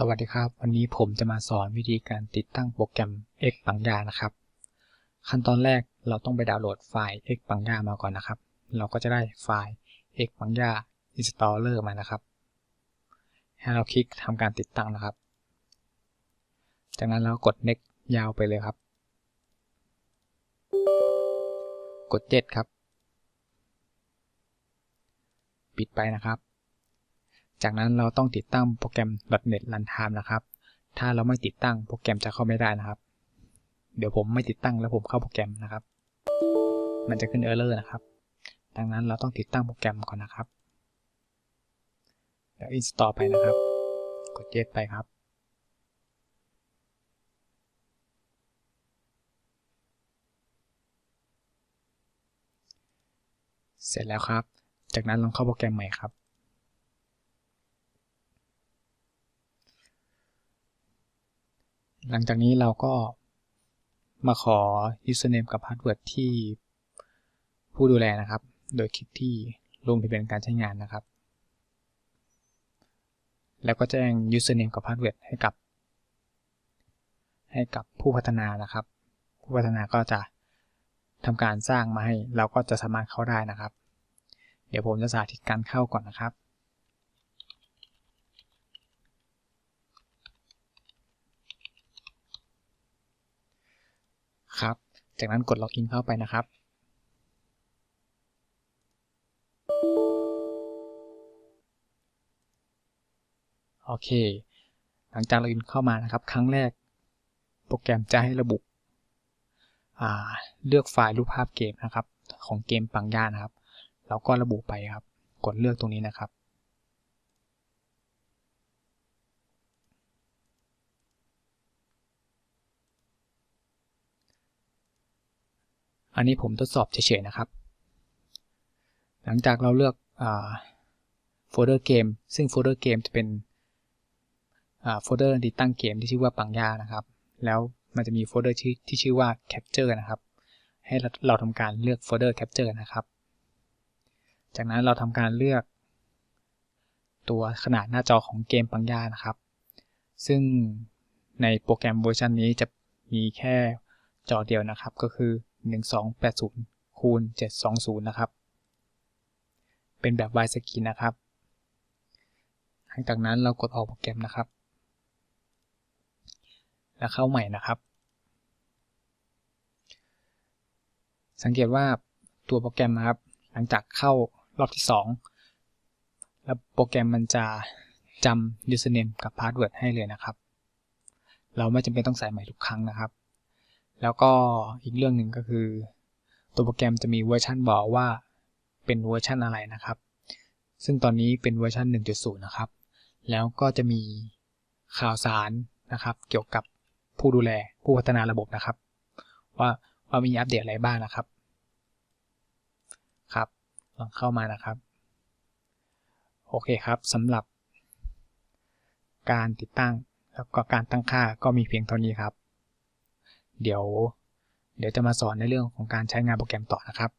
สวัสดีครับ วันนี้ผมจะมาสอนวิธีการติดตั้งโปรแกรม X ปังยานะครับ ขั้นตอนแรกเราต้องไปดาวน์โหลดไฟล์ X ปังยามาก่อนนะครับ เราก็จะได้ไฟล์ X ปังยา installer มานะครับ ให้เราคลิกทำการติดตั้งนะครับ จากนั้นเรากด next ยาวไปเลยครับ กด 7 ครับ ปิดไปนะครับ จากนั้นเราต้องติดตั้งโปรแกรม .NET Runtime นะครับ ถ้าเราไม่ติดตั้งโปรแกรมจะเข้าไม่ได้นะครับ เดี๋ยวผมไม่ติดตั้งแล้วผมเข้าโปรแกรมนะครับ มันจะขึ้น Error นะครับ ดังนั้นเราต้องติดตั้งโปรแกรมก่อนนะครับ แล้ว install ไปนะครับ กด Yes ไปครับ เสร็จแล้วครับ จากนั้นลองเข้าโปรแกรมใหม่ครับ หลังจากนี้เราก็มาขอ username กับ password ที่ผู้ดูแลนะครับ โดยคลิกที่ลงทะเบียนการใช้งานนะครับ แล้วก็แจ้ง username กับ password ให้กับ ให้กับผู้พัฒนานะครับ ผู้พัฒนาก็จะทำการสร้างมาให้ เราก็จะสามารถเข้าได้นะครับ เดี๋ยวผมจะสาธิตการเข้าก่อนนะครับ ครับ จากนั้นกดล็อกอินเข้าไปนะครับ โอเค หลังจากล็อกอินเข้ามานะครับ ครั้งแรก โปรแกรมจะให้ระบุเลือกไฟล์รูปภาพเกมนะครับ ของเกมปังย่านะครับเราก็ระบุไปครับ กดเลือกตรงนี้นะครับ อันนี้ผมทดสอบเฉยๆนะครับ หลังจากเราเลือกโฟลเดอร์เกมซึ่งโฟลเดอร์เกมจะเป็นโฟลเดอร์ติดตั้งเกมที่ชื่อว่าปังย่านะครับ แล้วมันจะมีโฟลเดอร์ที่ชื่อว่า Capture นะครับ ให้เราทำการเลือกโฟลเดอร์ Capture นะครับ จากนั้นเราทำการเลือก ตัวขนาดหน้าจอของเกมปังย่านะครับ ซึ่งในโปรแกรมเวอร์ชันนี้จะมีแค่จอเดียวนะครับ ก็คือ 1280 คูณ 720 นะครับ เป็นแบบ widescreen นะครับ หลังจากนั้นเรากดออกโปรแกรมนะครับ แล้วเข้าใหม่นะครับ สังเกตว่าตัวโปรแกรมนะครับ หลังจากเข้ารอบที่ 2 แล้วโปรแกรมมันจะจำ username กับ password ให้เลยนะครับ เราไม่จำเป็นต้องใส่ใหม่ทุกครั้งนะครับ แล้วก็อีกเรื่องหนึ่งก็คือ ตัวโปรแกรมจะมีเวอร์ชันบอกว่าเป็นเวอร์ชันอะไรนะครับ ซึ่งตอนนี้เป็นเวอร์ชัน1.0 นะครับ แล้วก็จะมีข่าวสารนะครับ เกี่ยวกับผู้ดูแลผู้พัฒนาระบบนะครับ ว่าว่ามีอัปเดตอะไรบ้างนะครับ ครับลองเข้ามานะครับ โอเคครับสำหรับการติดตั้งแล้วก็การตั้งค่าก็มีเพียงเท่านี้ครับ เดี๋ยว เดี๋ยวจะมาสอนในเรื่องของการใช้งานโปรแกรมต่อนะครับ